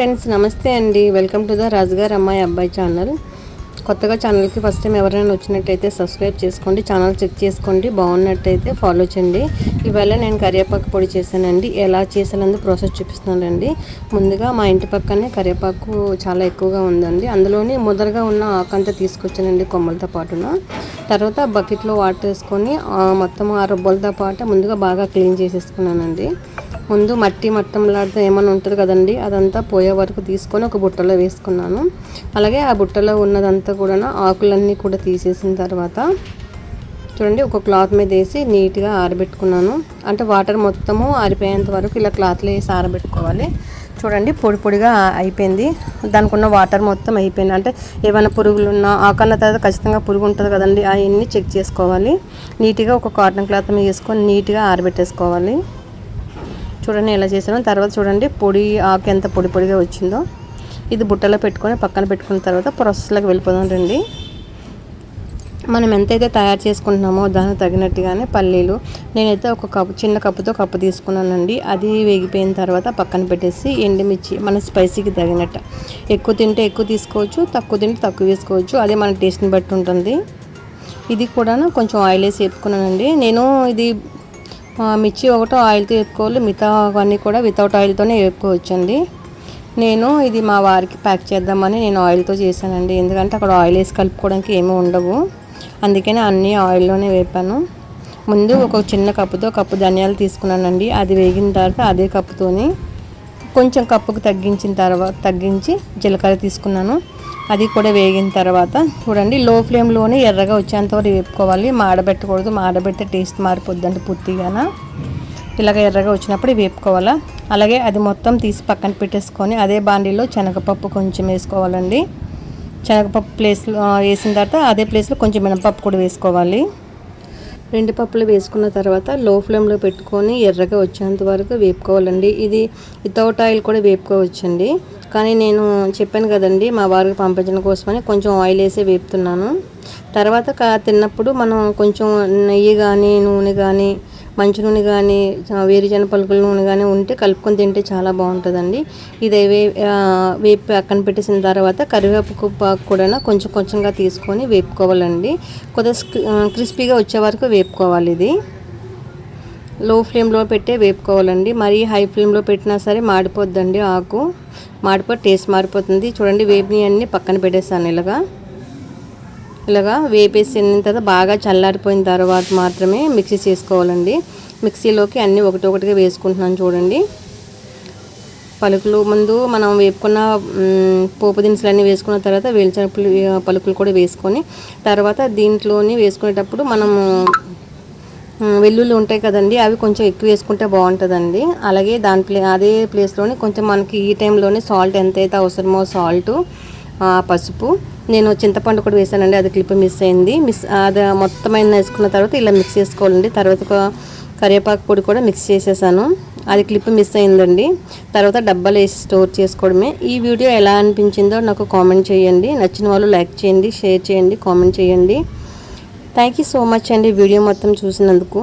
Friends నమస్తే అండి. Welcome to the రాజుగారు అమ్మాయి అబ్బాయి ఛానల్. కొత్తగా ఛానల్కి ఫస్ట్ టైం ఎవరైనా వచ్చినట్టయితే సబ్స్క్రైబ్ చేసుకోండి ఛానల్ చెక్ చేసుకోండి బాగున్నట్టయితే ఫాలో చేయండి. ఇవాళ నేను కరివేపాకు పొడి చేశానండి. ఎలా చేసానందు ప్రాసెస్ చూపిస్తున్నానండి. ముందుగా మా ఇంటి పక్కనే కరివేపాకు చాలా ఎక్కువగా ఉందండి. అందులోని ముదరగా ఉన్న ఆకంతా తీసుకొచ్చానండి కొమ్మలతో పాటున. తర్వాత బకెట్లో వాటర్ వేసుకొని మొత్తం ఆ రుబ్బలతో పాటు ముందుగా బాగా క్లీన్ చేసేసుకున్నానండి. ముందు మట్టి మట్టంలాడితే ఏమైనా ఉంటుంది కదండి అదంతా పోయే వరకు తీసుకొని ఒక బుట్టలో వేసుకున్నాను. అలాగే ఆ బుట్టలో ఉన్నదంతా కూడా ఆకులన్నీ కూడా తీసేసిన తర్వాత చూడండి ఒక క్లాత్ మీద వేసి నీట్గా ఆరబెట్టుకున్నాను. అంటే వాటర్ మొత్తము ఆరిపోయేంత వరకు ఇలా క్లాత్లో వేసి ఆరబెట్టుకోవాలి. చూడండి పొడి పొడిగా అయిపోయింది. దానికి ఉన్న వాటర్ మొత్తం అయిపోయింది. అంటే ఏమైనా పురుగులు ఉన్నా ఆకన్న తర్వాత ఖచ్చితంగా పురుగు ఉంటుంది కదండి అవన్నీ చెక్ చేసుకోవాలి. నీట్గా ఒక కాటన్ క్లాత్ మీద వేసుకొని నీట్గా ఆరబెట్టేసుకోవాలి. చూడండి ఎలా చేసాను తర్వాత చూడండి పొడి ఆకు ఎంత పొడి పొడిగా వచ్చిందో. ఇది బుట్టలో పెట్టుకొని పక్కన పెట్టుకున్న తర్వాత ప్రాసెస్లోకి వెళ్ళిపోదాం రండి. మనం ఎంతైతే తయారు చేసుకుంటున్నామో దానికి తగినట్టుగానే పల్లీలు. నేనైతే ఒక కప్పు చిన్న కప్పుతో కప్పు తీసుకున్నానండి. అది వేగిపోయిన తర్వాత పక్కన పెట్టేసి ఎండుమిర్చి మన స్పైసీకి తగినట్టు. ఎక్కువ తింటే ఎక్కువ తీసుకోవచ్చు తక్కువ తింటే తక్కువ వేసుకోవచ్చు. అదే మన టేస్ట్ని బట్టి ఉంటుంది. ఇది కూడా కొంచెం ఆయిల్ వేసి వేపుకున్నానండి. నేను ఇది మిర్చి ఒకటో ఆయిల్తో వేపుకోవాలి మిగతా అవన్నీ కూడా వితౌట్ ఆయిల్తోనే వేపుకోవచ్చండి. నేను ఇది మా వారికి ప్యాక్ చేద్దామని నేను ఆయిల్తో చేశానండి. ఎందుకంటే అక్కడ ఆయిల్ వేసి కలుపుకోవడానికి ఏమీ ఉండవు. అందుకనే అన్నీ ఆయిల్లోనే వేపాను. ముందు ఒక చిన్న కప్పుతో కప్పు ధనియాలు తీసుకున్నానండి. అది వేగిన తర్వాత అదే కప్పుతోని కొంచెం కప్పుకు తగ్గించిన తర్వాత తగ్గించి జీలకర్ర తీసుకున్నాను. అది కూడా వేగిన తర్వాత చూడండి లో ఫ్లేమ్లోనే ఎర్రగా వచ్చేంతవరకు వేపుకోవాలి. మాడబెట్టకూడదు మాడబెడితే టేస్ట్ మారిపోద్దండి పూర్తిగాన. ఇలాగ ఎర్రగా వచ్చినప్పుడు వేపుకోవాలా. అలాగే అది మొత్తం తీసి పక్కన పెట్టేసుకొని అదే బాండీలో శనగపప్పు కొంచెం వేసుకోవాలండి. శనగపప్పు ప్లేస్లో వేసిన తర్వాత అదే ప్లేస్లో కొంచెం మినపప్పు కూడా వేసుకోవాలి. రెండు పప్పులు వేసుకున్న తర్వాత లో ఫ్లేమ్లో పెట్టుకొని ఎర్రగా వచ్చేంత వరకు వేపుకోవాలండి. ఇది వితౌట్ ఆయిల్ కూడా వేపుకోవచ్చండి. కానీ నేను చెప్పాను కదండి మా వారికి పంపించడం కోసమని కొంచెం ఆయిల్ వేసి వేపుతున్నాను. తర్వాత తిన్నప్పుడు మనం కొంచెం నెయ్యి కానీ నూనె కానీ మంచి నూనె కానీ వేరుజన పలుకుల నూనె కానీ ఉంటే కలుపుకొని తింటే చాలా బాగుంటుందండి. ఇది వే వేపు పక్కన పెట్టేసిన తర్వాత కరివేపు పాకు కూడా కొంచెం కొంచెంగా తీసుకొని వేపుకోవాలండి. కొద్దిగా క్రిస్పీగా వచ్చే వరకు వేపుకోవాలి ఇది. లో ఫ్లేమ్లో పెట్టే వేపుకోవాలండి. మరీ హై ఫ్లేమ్లో పెట్టినా సరే మాడిపోద్దండి ఆకు. మాడిపోయి టేస్ట్ మారిపోతుంది. చూడండి వేపిని అన్నీ పక్కన పెట్టేస్తాను ఇలాగా. ఇలాగా వేపేసిన తర్వాత బాగా చల్లారిపోయిన తర్వాత మాత్రమే మిక్సీ చేసుకోవాలండి. మిక్సీలోకి అన్నీ ఒకటి ఒకటిగా వేసుకుంటున్నాను చూడండి. పలుకులు ముందు మనం వేపుకున్న పోపు దినుసులు అన్నీ వేసుకున్న తర్వాత వేల్చిన పలుకులు కూడా వేసుకొని తర్వాత దీంట్లోని వేసుకునేటప్పుడు మనము వెల్లుల్లి ఉంటాయి కదండి అవి కొంచెం ఎక్కువ వేసుకుంటే బాగుంటుందండి. అలాగే దాని ప్లే అదే ప్లేస్లోనే కొంచెం మనకి ఈ టైంలోనే సాల్ట్ ఎంతైతే అవసరమో సాల్ట్ పసుపు. నేను చింతపండు కూడా వేసానండి అది క్లిప్ మిస్ అయింది. మిస్ అది మొత్తమైన వేసుకున్న తర్వాత ఇలా మిక్స్ చేసుకోవాలండి. తర్వాత కరివేపాకు పొడి కూడా మిక్స్ చేసేసాను. అది క్లిప్ మిస్ అయిందండి. తర్వాత డబ్బాలు వేసి స్టోర్ చేసుకోవడమే. ఈ వీడియో ఎలా అనిపించిందో నాకు కామెంట్ చేయండి. నచ్చిన వాళ్ళు లైక్ చేయండి షేర్ చేయండి కామెంట్ చేయండి. థ్యాంక్ యూ సో మచ్ అండి వీడియో మొత్తం చూసినందుకు.